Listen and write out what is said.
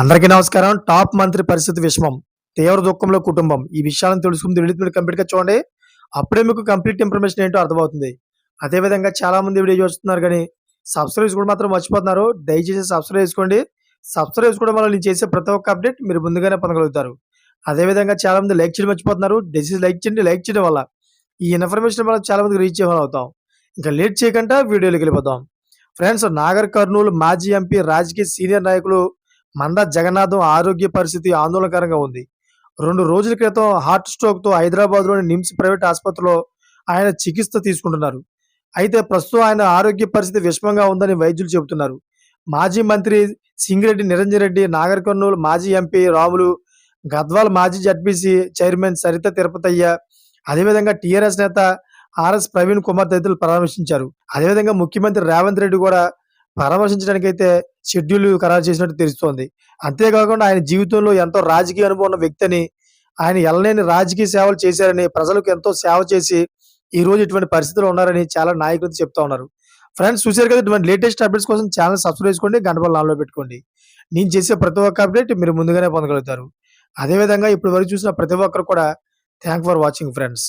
అందరికీ నమస్కారం. టాప్ మంత్రి పరిస్థితి విషమం. తీవ్ర దుఃఖంలో కుటుంబం. ఈ విషయాలను తెలుసుకుంది రిలీజ్ మీరు కంప్లీట్గా చూడండి. అప్పుడే మీకు కంప్లీట్ ఇన్ఫర్మేషన్ ఏంటో అర్థమవుతుంది. అదే విధంగా వీడియో చూస్తున్నారు కానీ సబ్స్క్రైబ్ కూడా మాత్రం మర్చిపోతున్నారు. దయచేసి సబ్స్క్రైబ్ చేసుకోండి. సబ్స్క్రైబ్ చేసుకోవడం వల్ల నేను చేసే ప్రతి ఒక్క అప్డేట్ మీరు ముందుగానే పొందగలుగుతారు. అదే విధంగా లైక్ చేయడం మర్చిపోతున్నారు. దయచేసి లైక్ చేయండి. లైక్ చేయడం వల్ల ఈ ఇన్ఫర్మేషన్ వల్ల చాలా మందికి రీచ్ చేయమని అవుతాం. ఇంకా లేట్ చేయకుండా వీడియోలోకి వెళ్ళిపోతాం. ఫ్రెండ్స్ నాగర్ కర్నూలు మాజీ ఎంపీ రాజకీయ సీనియర్ నాయకులు మంద జగన్నాథం ఆరోగ్య పరిస్థితి ఆందోళనకరంగా ఉంది. రెండు రోజుల క్రితం హార్ట్ స్ట్రోక్తో హైదరాబాద్లోని నిమ్స్ ప్రైవేట్ ఆసుపత్రిలో ఆయన చికిత్స తీసుకుంటున్నారు. అయితే ప్రస్తుతం ఆయన ఆరోగ్య పరిస్థితి విషమంగా ఉందని వైద్యులు చెబుతున్నారు. మాజీ మంత్రి సింగిరెడ్డి నిరంజన్ రెడ్డి నాగర్ కర్నూలు మాజీ ఎంపీ రాములు గద్వాల్ మాజీ జడ్పీసీ చైర్మన్ సరిత తిరుపతయ్య అదేవిధంగా టీఆర్ఎస్ నేత ఆర్ఎస్ ప్రవీణ్ కుమార్ తదితరులు పరామర్శించారు. అదేవిధంగా ముఖ్యమంత్రి రేవంత్ రెడ్డి కూడా పరామర్శించడానికైతే షెడ్యూల్ ఖరారు చేసినట్టు తెలుస్తోంది. అంతేకాకుండా ఆయన జీవితంలో ఎంతో రాజకీయ అనుభవం ఉన్న వ్యక్తి అని ఆయన ఎల్లలేని రాజకీయ సేవలు చేశారని ప్రజలకు ఎంతో సేవ చేసి ఈ రోజు ఇటువంటి పరిస్థితులు ఉన్నారని చాలా నాయకులు చెప్తా ఉన్నారు. ఫ్రెండ్స్ చూశారు కదా ఇటువంటి లేటెస్ట్ అప్డేట్స్ కోసం ఛానల్ సబ్స్క్రైబ్ చేసుకోండి గంటపల్లి నాలో పెట్టుకోండి. నేను చేసే ప్రతి ఒక్క అప్డేట్ మీరు ముందుగానే పొందగలుగుతారు. అదేవిధంగా ఇప్పుడు వరకు చూసిన ప్రతి ఒక్కరు కూడా థ్యాంక్ ఫర్ వాచింగ్ ఫ్రెండ్స్.